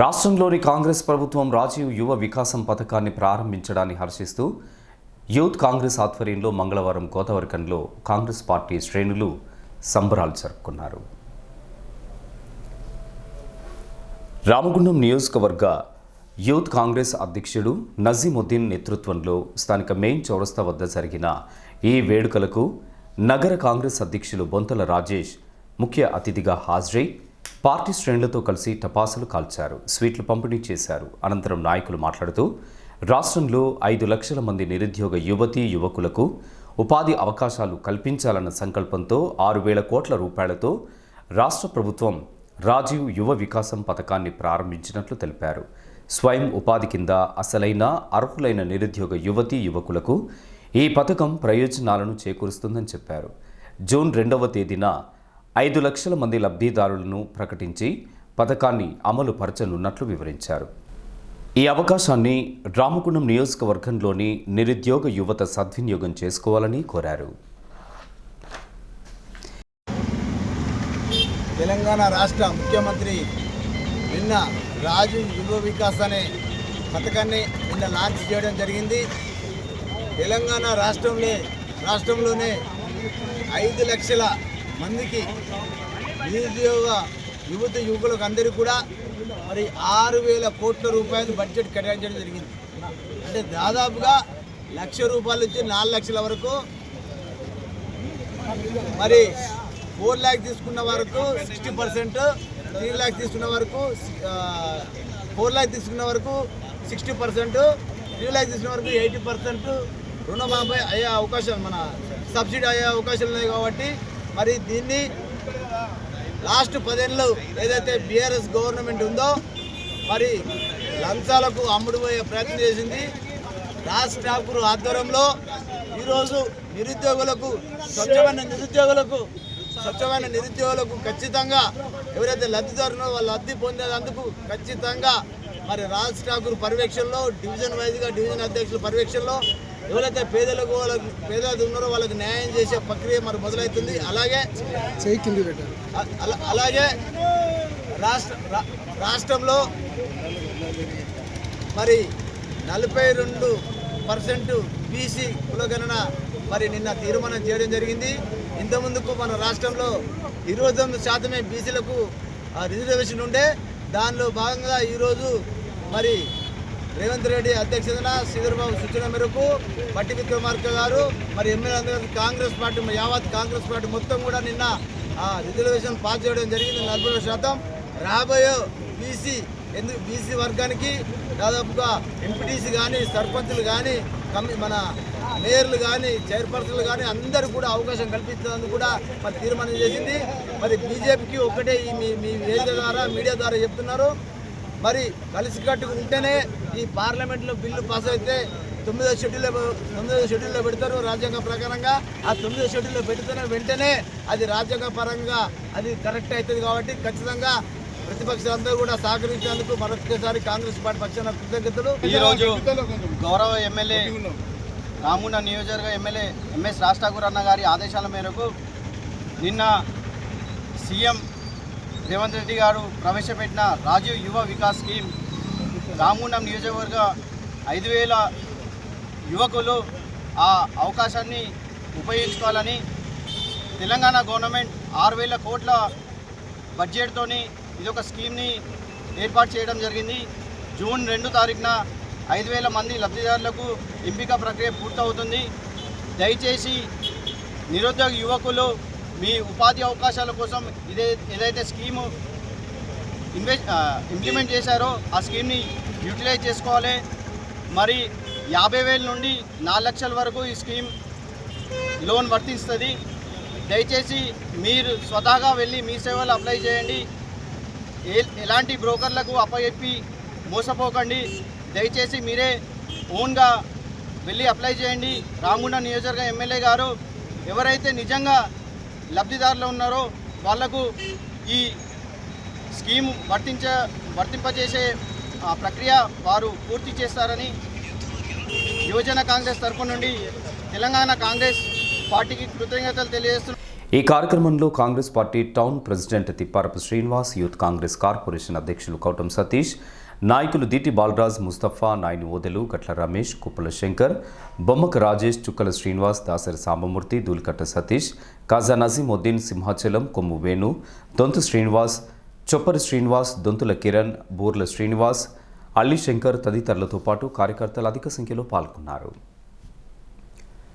రాష్ట్రంలోని కాంగ్రెస్ ప్రభుత్వం రాజీవ్ యువ వికాసం పథకాన్ని ప్రారంభించడాన్ని హర్షిస్తూ యూత్ కాంగ్రెస్ ఆధ్వర్యంలో మంగళవారం గోదావరికంలో కాంగ్రెస్ పార్టీ శ్రేణులు సంబరాలు జరుపుకున్నారు. రామగుండం నియోజకవర్గ యూత్ కాంగ్రెస్ అధ్యక్షుడు నజీముద్దీన్ నేతృత్వంలో స్థానిక మెయిన్ చౌరస్తా వద్ద జరిగిన ఈ వేడుకలకు నగర కాంగ్రెస్ అధ్యక్షులు బొంతల రాజేష్ ముఖ్య అతిథిగా హాజరై పార్టీ శ్రేణులతో కలిసి టపాసులు కాల్చారు స్వీట్లు పంపిణీ చేశారు. అనంతరం నాయకులు మాట్లాడుతూ రాష్ట్రంలో ఐదు లక్షల మంది నిరుద్యోగ యువతీ యువకులకు ఉపాధి అవకాశాలు కల్పించాలన్న సంకల్పంతో ఆరు వేల కోట్ల రూపాయలతో రాష్ట్ర ప్రభుత్వం రాజీవ్ యువ వికాసం పథకాన్ని ప్రారంభించినట్లు తెలిపారు. స్వయం ఉపాధి కింద అసలైన అర్హులైన నిరుద్యోగ యువతీ యువకులకు ఈ పథకం ప్రయోజనాలను చేకూరుస్తుందని చెప్పారు. జూన్ రెండవ తేదీన ఐదు లక్షల మంది లబ్ధిదారులను ప్రకటించి పథకాన్ని అమలు పరచనున్నట్లు వివరించారు. ఈ అవకాశాన్ని రామగుండం నియోజకవర్గంలోని నిరుద్యోగ యువత సద్వినియోగం చేసుకోవాలని కోరారు. తెలంగాణ రాష్ట్ర ముఖ్యమంత్రి నిన్న రాజు యువ వికాస్ అనే పథకాన్ని నిన్న లాంచ్ చేయడం జరిగింది. తెలంగాణ రాష్ట్రంలో రాష్ట్రంలోనే ఐదు లక్షల మందికి నిరుద్యోగ యువత యువకులకు అందరికీ కూడా మరి ఆరు వేల కోట్ల రూపాయలు బడ్జెట్ కేటాయించడం జరిగింది. అంటే దాదాపుగా లక్ష రూపాయల నుంచి నాలుగు లక్షల వరకు మరి ఫోర్ ల్యాక్ తీసుకున్న వరకు సిక్స్టీ పర్సెంట్ త్రీ ల్యాక్ తీసుకున్న వరకు ఫోర్ ల్యాక్ తీసుకున్న వరకు సిక్స్టీ పర్సెంట్ త్రీ ల్యాక్ తీసుకున్న వరకు ఎయిటీ పర్సెంట్ రుణమాఫీ అయ్యే అవకాశం మన సబ్సిడీ అయ్యే అవకాశాలు ఉన్నాయి కాబట్టి మరి దీన్ని లాస్ట్ పదేళ్ళు ఏదైతే బీఆర్ఎస్ గవర్నమెంట్ ఉందో మరి లంచాలకు అమ్ముడుపోయే ప్రయత్నం చేసింది. రాజ్ ఠాకూర్ ఆధ్వర్యంలో ఈరోజు నిరుద్యోగులకు స్వచ్ఛమైన నిరుద్యోగులకు స్వచ్ఛమైన నిరుద్యోగులకు ఖచ్చితంగా ఎవరైతే లబ్ధిదారునో వాళ్ళు లబ్ధి పొందేందుకు ఖచ్చితంగా మరి రాజ్ ఠాకూర్ పర్యవేక్షణలో డివిజన్ వైజ్గా డివిజన్ అధ్యక్షుల పర్యవేక్షణలో ఎవరైతే పేదలకు వాళ్ళకి పేదలు ఉన్నారో వాళ్ళకి న్యాయం చేసే ప్రక్రియ మరి మొదలవుతుంది. అలాగే అలాగే రాష్ట్ర రాష్ట్రంలో మరి నలభై రెండు పర్సెంట్ బీసీ కులగణన మరి నిన్న తీర్మానం చేయడం జరిగింది. ఇంతకుముందుకు మన రాష్ట్రంలో ఇరవై తొమ్మిది శాతమే బీసీలకు రిజర్వేషన్ ఉండే. దానిలో భాగంగా ఈరోజు మరి రేవంత్ రెడ్డి అధ్యక్షతన శ్రీధర్బాబు సూచన మేరకు పట్టి విక్రమార్క గారు మరి ఎమ్మెల్యే కాంగ్రెస్ పార్టీ యావత్ కాంగ్రెస్ పార్టీ మొత్తం కూడా నిన్న ఆ రిజర్వేషన్ పాస్ చేయడం జరిగింది. నలభై శాతం రాబోయే బీసీ ఎందుకు బీసీ వర్గానికి దాదాపుగా ఎంపీటీసీ కానీ సర్పంచులు కానీ కమి మన మేయర్లు కానీ చైర్పర్సన్లు కానీ అందరూ కూడా అవకాశం కల్పిస్తుందని కూడా మరి తీర్మానం చేసింది. మరి బీజేపీకి ఒక్కటే ఈ మీ మీ వేదిక ద్వారా మీడియా ద్వారా చెప్తున్నారు. మరి కలిసికట్టుగా ఉంటేనే ఈ పార్లమెంట్లో బిల్లు పాస్ అయితే తొమ్మిదో షెడ్యూల్లో తొమ్మిదో షెడ్యూల్లో పెడతారు రాజ్యాంగ ప్రకారంగా. ఆ తొమ్మిదో షెడ్యూల్లో పెడితేనే వెంటనే అది రాజ్యాంగ పరంగా అది కరెక్ట్ అవుతుంది కాబట్టి ఖచ్చితంగా ప్రతిపక్షాలందరూ కూడా సహకరించేందుకు మరొకసారి కాంగ్రెస్ పార్టీ పక్షాన కృతజ్ఞతలు. ఈరోజు గౌరవ ఎమ్మెల్యే రామున్న నియోజకవర్గ ఎమ్మెల్యే ఎంఎస్ రాజ్ ఠాకూర్ అన్న గారి ఆదేశాల మేరకు నిన్న సీఎం రేవంత్ రెడ్డి గారు ప్రవేశపెట్టిన రాజీవ్ యువ వికాస్ స్కీమ్ రామగుండం నియోజకవర్గ ఐదు వేల యువకులు ఆ అవకాశాన్ని ఉపయోగించుకోవాలని తెలంగాణ గవర్నమెంట్ ఆరు వేల కోట్ల బడ్జెట్తోని ఇదొక స్కీమ్ని ఏర్పాటు చేయడం జరిగింది. జూన్ రెండు తారీఖున ఐదు వేల మంది లబ్ధిదారులకు ఎంపిక ప్రక్రియ పూర్తవుతుంది. దయచేసి నిరుద్యోగ యువకులు మీ ఉపాధి అవకాశాల కోసం ఇదే ఏదైతే స్కీము ఇన్వెస్ట్ ఇంప్లిమెంట్ చేశారో ఆ స్కీమ్ని యూటిలైజ్ చేసుకోవాలి. మరి యాభై వేల నుండి నాలుగు లక్షల వరకు ఈ స్కీమ్ లోన్ వర్తిస్తుంది. దయచేసి మీరు స్వతహాగా వెళ్ళి మీ సేవలు అప్లై చేయండి. ఏ ఎలాంటి బ్రోకర్లకు అప్పచెప్పి మోసపోకండి. దయచేసి మీరే ఓన్గా వెళ్ళి అప్లై చేయండి. రామగుండ నియోజకవర్గ ఎమ్మెల్యే గారు ఎవరైతే నిజంగా లబ్ధిదారులు ఉన్నారో వాళ్ళకు ఈ స్కీమ్ వర్తించ వర్తింపజేసే ఆ, ప్రక్రియ వారు పూర్తి చేస్తారని యువజన కాంగ్రెస్ తరపు నుండి తెలంగాణ కాంగ్రెస్ పార్టీకి కృతజ్ఞతలు తెలియజేస్తున్నారు ఈ కార్యక్రమంలో Congress party town president Thipparapu Srinivas youth Congress corporation అధ్యక్షులు కౌటం సతీష్ నాయకులు దిటి బాలరాజ్ ముస్తఫా నాయని ఓదెలు గట్ల రమేష్ కుప్పల శంకర్ బొమ్మక రాజేష్ చుక్కల శ్రీనివాస్ దాసరి సాంబమూర్తి దూలికట్ట సతీష్ కాజా నజీముద్దీన్ సింహాచలం కొమ్ము వేణు దొంతు శ్రీనివాస్ చొప్పరి శ్రీనివాస్ దొంతుల కిరణ్ బూర్ల శ్రీనివాస్ అల్లి శంకర్ తదితరులతో పాటు కార్యకర్తలు అధిక సంఖ్యలో పాల్గొన్నారు.